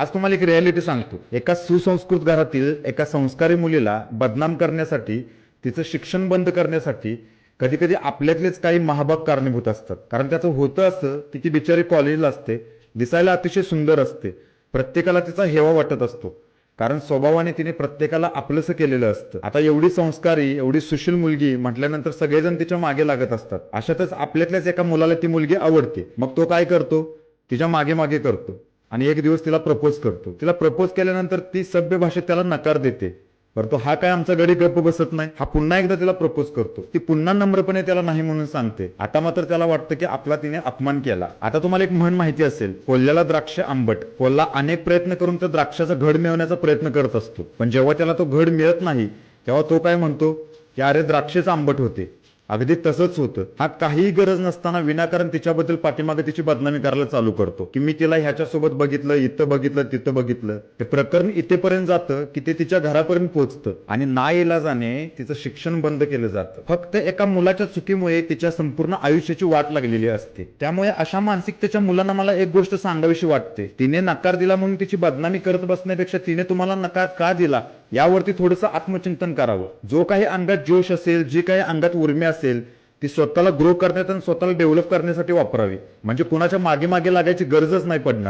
आज तुम्हाला एक रियालिटी सांगतो. एका सुसंस्कृत घरातील एका संस्कारी मुलीला बदनाम करण्यासाठी तिचं शिक्षण बंद करण्यासाठी कधी कधी आपल्यातलेच काही महाभाग कारणीभूत असतात. कारण त्याचं होतं असं तिची बिचारी कॉलेजला असते दिसायला अतिशय सुंदर असते. प्रत्येकाला तिचा हेवा वाटत असतो. कारण स्वभावाने तिने प्रत्येकाला आपलंसं केलेलं असतं. आता एवढी संस्कारी एवढी सुशील मुलगी म्हटल्यानंतर सगळेजण तिच्यामागे लागत असतात. अशातच आपल्यातल्याच एका मुलाला ती मुलगी आवडते. मग तो काय करतो? तिच्यामागे मागे करतो. आणि एक दिवस तिला प्रपोज करतो. तिला प्रपोज केल्यानंतर ती सभ्य भाषेत त्याला नकार देते. परंतु हा काय आमचा गडी गप्प बसत नाही. हा पुन्हा एकदा तिला प्रपोज करतो. ती पुन्हा नम्रपणे त्याला नाही म्हणून सांगते. आता मात्र त्याला वाटतं की आपला तिने अपमान केला. आता तुम्हाला एक म्हण माहिती असेल. कोल्ह्याला द्राक्ष आंबट. कोल्हा अनेक प्रयत्न करून त्या द्राक्षाचा घड मिळवण्याचा प्रयत्न करत असतो. पण जेव्हा त्याला तो घड मिळत नाही तेव्हा तो काय म्हणतो? की अरे द्राक्षेच आंबट होते. अगदी तसंच होतं. हा काहीही गरज नसताना विनाकारण तिच्याबद्दल पाठीमागे तिची बदनामी करायला चालू करतो. की मी तिला ह्याच्यासोबत बघितलं इथं बघितलं तिथं बघितलं. ते प्रकरण इथेपर्यंत जातं की ते तिच्या घरापर्यंत पोहोचतं. आणि ना इलाजाने तिचं शिक्षण बंद केलं जातं. फक्त एका मुलाच्या चुकीमुळे तिच्या संपूर्ण आयुष्याची वाट लागलेली असते. त्यामुळे अशा मानसिकतेच्या मुलांना मला एक गोष्ट सांगावीशी वाटते. तिने नकार दिला म्हणून तिची बदनामी करत बसण्यापेक्षा तिने तुम्हाला नकार का दिला? यावरती थोडंसं आत्मचिंतन करावं. जो काही अंगात जोश असेल जी काही अंगात उर्मी असेल ती स्वतःला ग्रो करण्यात आणि स्वतःला डेव्हलप करण्यासाठी वापरावी. म्हणजे कुणाच्या मागे मागे लागायची गरजच नाही पडणार.